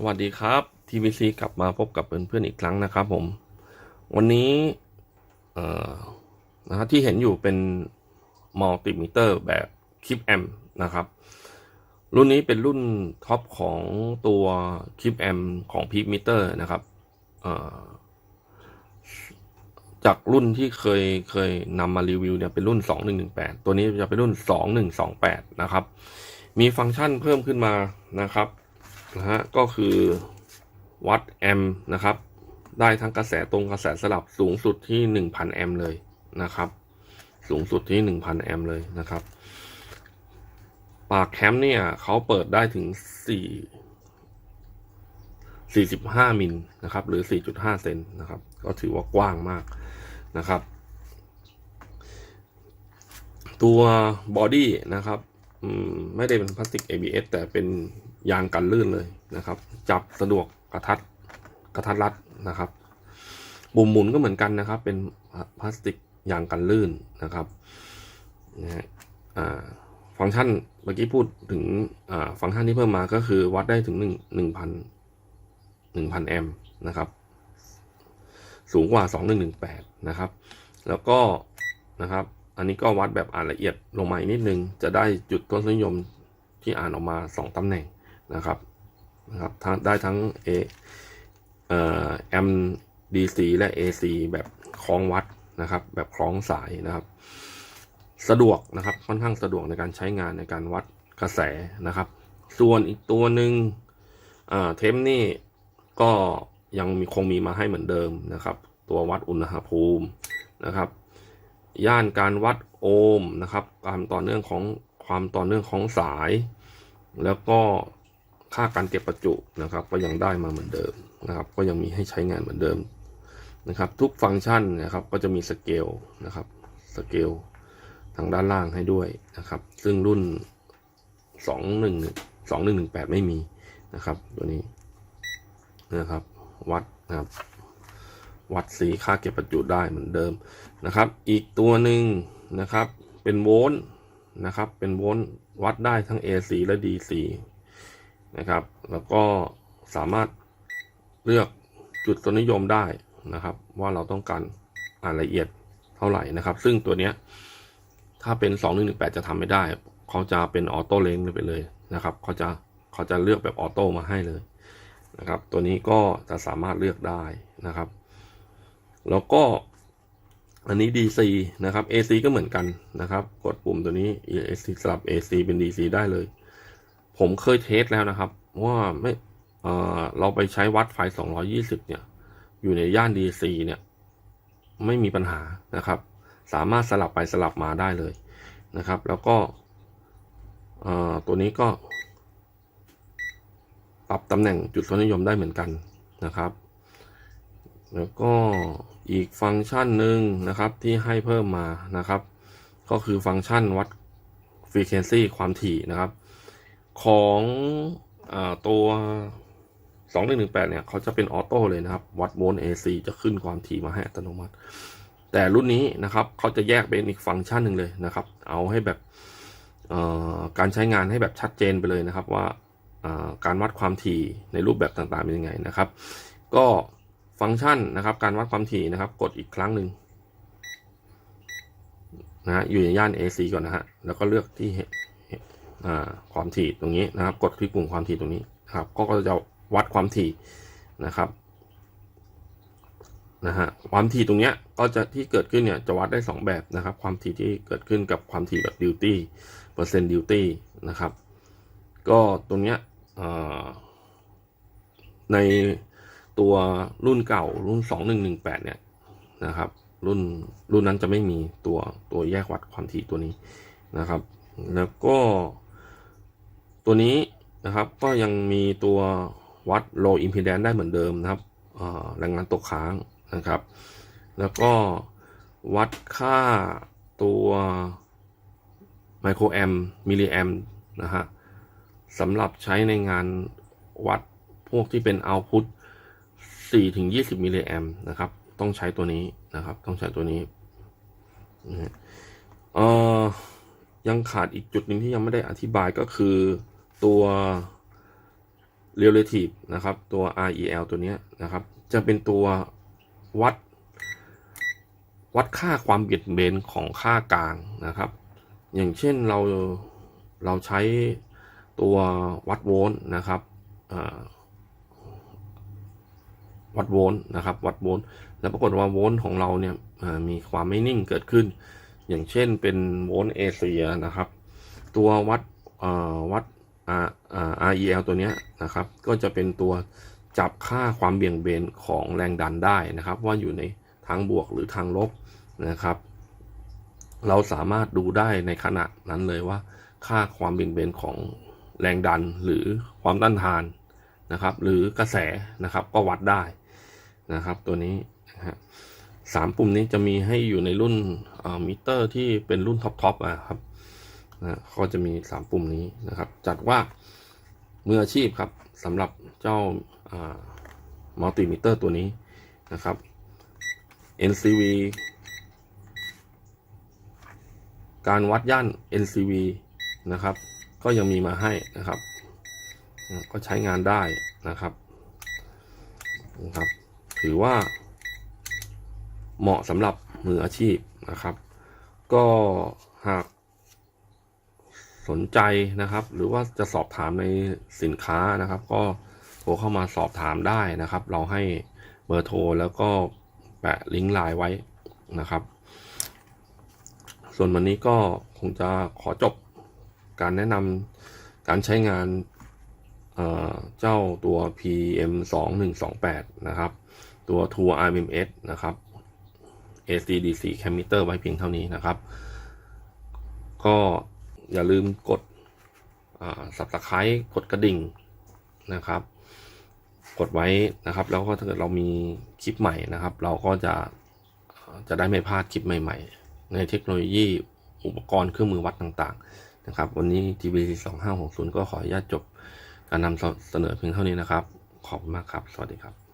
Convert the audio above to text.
สวัสดีครับ TVC กลับมาพบกับเพื่อนๆอีกครั้งนะครับผม วันนี้นะฮะที่เห็นอยู่เป็นมัลติมิเตอร์แบบคลิปแอมนะครับ รุ่นนี้เป็นรุ่นท็อปของตัวคลิปแอมของพี m มิเตอร์นะครับจากรุ่นที่เคยเคยนำมารีวิวเนี่ยเป็นรุ่น 2118 ตัวนี้จะเป็นรุ่น 2128 นะครับ มีฟังก์ชันเพิ่มขึ้นมานะครับ นะฮะก็คือวัดแอมป์นะครับ ได้ทั้งกระแสตรงกระแสสลับสูงสุดที่ 1,000 แอมป์เลยนะครับ สูงสุดที่ 1,000 แอมป์เลยนะครับ ปากแคมป์เนี่ยเขาเปิดได้ถึง 4 45 มิลนะครับ หรือ 4.5 เซนนะครับ ก็ถือว่ากว้างมากนะครับ ตัวบอดี้นะครับไม่ได้เป็นพลาสติก ABS แต่เป็น ยางกันลื่นเลยนะครับ จับสะดวกกระทัดกระทัดรัดนะครับปุ่มหมุนก็เหมือนกันนะครับ เป็นพลาสติกยางกันลื่นนะครับนะฮะอ่าฟังก์ชันเมื่อกี้พูดถึงอ่าฟังก์ชันที่เพิ่มมาก็คือวัดได้ถึงหนึ่งหนึ่งพันหนึ่งพันแอมป์นะครับ สูงกว่า2118นะครับ แล้วก็นะครับ อันนี้ก็วัดแบบอ่านละเอียดลงมาอีกนิดนึง จะได้จุดต้นนิยมที่อ่านออกมา2ตำแหน่ง นะครับนะครับทั้งได้ทั้ง A เอ่อ M DC และ AC แบบคล้องวัดนะครับ แบบคล้องสายนะครับ สะดวกนะครับค่อนข้างสะดวกในการใช้งานในการวัดกระแสนะครับ ส่วนอีกตัวหนึ่งอ่าเทมนี่ก็ยังมีคงมีมาให้เหมือนเดิมนะครับ ตัววัดอุณหภูมินะครับ ย่านการวัดโอห์มนะครับ ความต่อเนื่องของความต่อเนื่องของสาย แล้วก็ ค่าการเก็บประจุนะครับ ก็ยังได้มาเหมือนเดิมนะครับ ก็ยังมีให้ใช้งานเหมือนเดิมนะครับ ทุกฟังก์ชันนะครับก็จะมีสเกลนะครับสเกลทางด้านล่างให้ด้วยนะครับ ซึ่งรุ่น 21 2118 ไม่มีนะครับ ตัวนี้นะครับ วัดนะครับวัดสีค่าเก็บประจุได้เหมือนเดิมนะครับ อีกตัวหนึ่งนะครับ เป็นโวลต์นะครับ เป็นโวลต์วัดได้ทั้ง AC และ DC นะครับ แล้วก็สามารถเลือกจุดตัวนิยมได้นะครับ ว่าเราต้องการอ่านละเอียดเท่าไหร่นะครับ ซึ่งตัวเนี้ยถ้าเป็น 2118 จะทำไม่ได้ เขาจะเป็นออโต้เลนไปเลยนะครับ เขาจะเขาจะเลือกแบบออโต้มาให้เลยนะครับ ตัวนี้ก็จะสามารถเลือกได้นะครับ แล้วก็อันนี้ DC นะครับ AC ก็เหมือนกันนะครับ กดปุ่มตัวนี้ AC สลับ AC เป็น DC ได้เลย ผมเคยเทสแล้วนะครับ ว่าไม่เออเราไปใช้วัดไฟ 220 เนี่ย อยู่ในย่าน DC เนี่ย ไม่มีปัญหานะครับ สามารถสลับไปสลับมาได้เลยนะครับ แล้วก็เออตัวนี้ก็ ปรับตำแหน่งจุดทศนิยมได้เหมือนกันนะครับ แล้วก็อีกฟังก์ชันหนึ่งนะครับที่ให้เพิ่มมานะครับ ก็คือฟังก์ชันวัด frequency ความถี่นะครับ ของอตัว2118เนี่ยเขาจะเป็นออโต้เลยนะครับ วัดโวลต์ AC จะขึ้นความถี่มาให้อัตโนมัติ แต่รุ่นนี้นะครับเขาจะแยกเป็นอีกฟังก์ชันหนึ่งเลยนะครับ เอาให้แบบการใช้งานให้แบบชัดเจนไปเลยนะครับ ว่าการวัดความถี่ในรูปแบบต่างๆเป็นยังไงนะครับ ก็ฟังก์ชันนะครับ การวัดความถี่นะครับ กดอีกครั้งหนึ่งนะฮะอยู่ในย่าน AC ก่อนนะฮะแล้วก็เลือกที่ ความถี่ตรงนี้นะครับ กดคลิกปุ่มความถี่ตรงนี้นะครับ ก็จะวัดความถี่นะครับนะฮะความถี่ตรงเนี้ยก็จะที่เกิดขึ้นเนี่ยจะวัดได้ 2 แบบนะครับ ความถี่ที่เกิดขึ้นกับความถี่แบบดิวตี้เปอร์เซ็นต์ดิวตี้นะครับ ก็ตรงเนี้ยในตัวรุ่นเก่ารุ่น 2118 เนี่ยนะครับ รุ่นรุ่นนั้นจะไม่มีตัวตัวแยกวัดความถี่ตัวนี้นะครับ แล้วก็ ตัวนี้นะครับก็ยังมีตัววัด low impedance ได้เหมือนเดิมนะครับแรงงานตกค้างนะครับ แล้วก็วัดค่าตัวไมโครแอมมิลลิแอมนะฮะสำหรับใช้ในงานวัดพวกที่เป็นเอาพุต4ถึง 20 มิลลิแอมนะครับ ต้องใช้ตัวนี้นะครับ ต้องใช้ตัวนี้เออยังขาดอีกจุดหนึ่งที่ยังไม่ได้อธิบายก็คือ ตัว relative นะครับ ตัว REL ตัวนี้นะครับ จะเป็นตัววัด วัดค่าความเบียดเบนของค่ากลางนะครับ อย่างเช่นเราเราใช้ตัววัดโวลต์นะครับวัดโวลต์นะครับ วัดโวลต์แล้วปรากฏว่าโวลต์ของเราเนี่ยมีความไม่นิ่งเกิดขึ้น อย่างเช่นเป็นโวลต์เอเชียนะครับ ตัววัดวัด R REL ตัวนี้นะครับ ก็จะเป็นตัวจับค่าความเบี่ยงเบนของแรงดันได้นะครับ ว่าอยู่ในทางบวกหรือทางลบนะครับ เราสามารถดูได้ในขณะนั้นเลยว่า ค่าความเบี่ยงเบนของแรงดันหรือความต้านทานนะครับ หรือกระแสนะครับก็วัดได้นะครับ ตัวนี้นะฮะสามปุ่มนี้จะมีให้อยู่ในรุ่นมิเตอร์ที่เป็นรุ่นท็อปทอปอะครับ นะก็จะมีสามปุ่มนี้นะครับ จัดว่ามืออาชีพครับสำหรับเจ้ามัลติมิเตอร์ตัวนี้นะครับ NCV การวัดย่าน NCV นะครับ ก็ยังมีมาให้นะครับ ก็ใช้งานได้นะครับนะครับ ถือว่า เหมาะสำหรับมืออาชีพนะครับ ก็หาก สนใจนะครับ หรือว่าจะสอบถามในสินค้านะครับ ก็โทรเข้ามาสอบถามได้นะครับ เราให้เบอร์โทรแล้วก็แปะลิงก์ไลน์ไว้นะครับ ส่วนวันนี้ก็คงจะขอจบการแนะนำการใช้งานเเจ้าตัว PM 2 1 2 8นะครับ ตัว Tour RMS นะครับ ACDC Cam Meter ไว้เพียงเท่านี้นะครับ ก็ อย่าลืมกดอ่า subscribe กดกระดิ่งนะครับ กดไว้นะครับ แล้วก็ถ้าเกิดเรามีคลิปใหม่นะครับ เราก็จะจะได้ไม่พลาดคลิปใหม่ ๆ ในเทคโนโลยีอุปกรณ์เครื่องมือวัดต่างๆนะครับ วันนี้ GBC 2560 ก็ขออนุญาตจบการนำเสนอเพียงเท่านี้นะครับ ขอบคุณมากครับ สวัสดีครับ